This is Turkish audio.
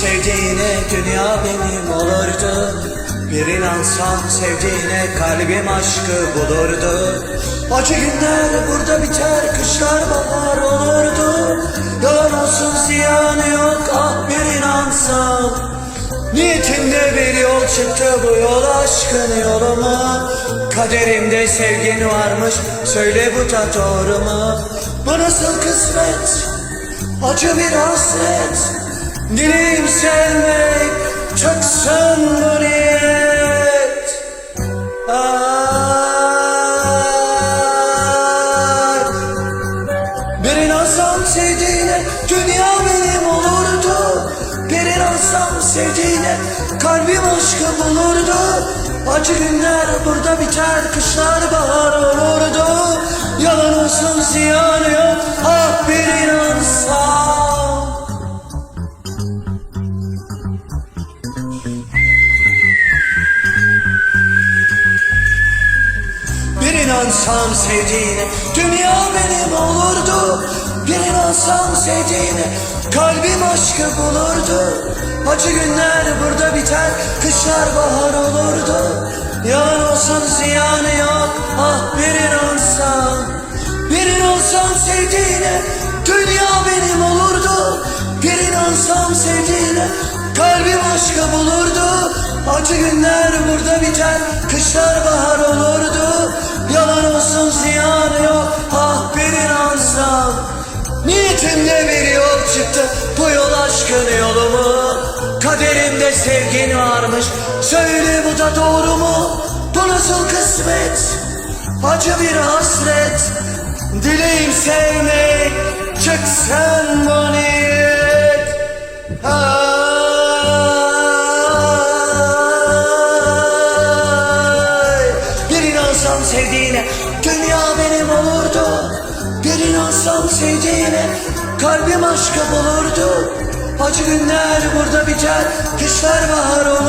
sevdiğine dünya benim olurdu Bir inansam sevdiğine kalbim aşkı bulurdu Acı günler burada biter kışlar bahar olurdu Yalan olsun ziyanı yok ah bir inansam Niyetimde bir yol çıktı bu yol aşkın yolu mu? Kaderimde sevgin varmış söyle bu da doğru mu? Bu nasıl kısmet? Acı bir hasret Dileğim sevmek Çıksın bu niyet Ay. Bir inansam sevdiğine dünya benim olurdu. Bir inansam sevdiğine kalbim aşkı bulurdu Acı günler burada biter kışlar bahar olurdu. Yalan olsun ziyanı yok ah bir inansam inansam sevdiğine dünya benim olurdu. Bir inansam sevdiğine kalbim aşkı bulurdu. Acı günler burada biter kışlar bahar olurdu. Yalan olsun ziyanı yok ah bir inansam Bir inansam sevdiğine dünya benim olurdu. Bir inansam sevdiğine kalbim aşkı bulurdu. Acı günler burada biter kışlar bahar olurdu Yalan olsun ziyanı yok ah bir inansam Niyetimde bir yol çıktı bu yol aşkın yolu mu? Kaderimde sevgin varmış söyle bu da doğru mu? Bu nasıl kısmet acı bir hasret Dileğim sevmek çıksın bu niyet inansam sevdiğine dünya benim olurdu. Bir inansam sevdiğine kalbim aşkı bulurdu. Acı günler burada biter kışlar bahar olurdu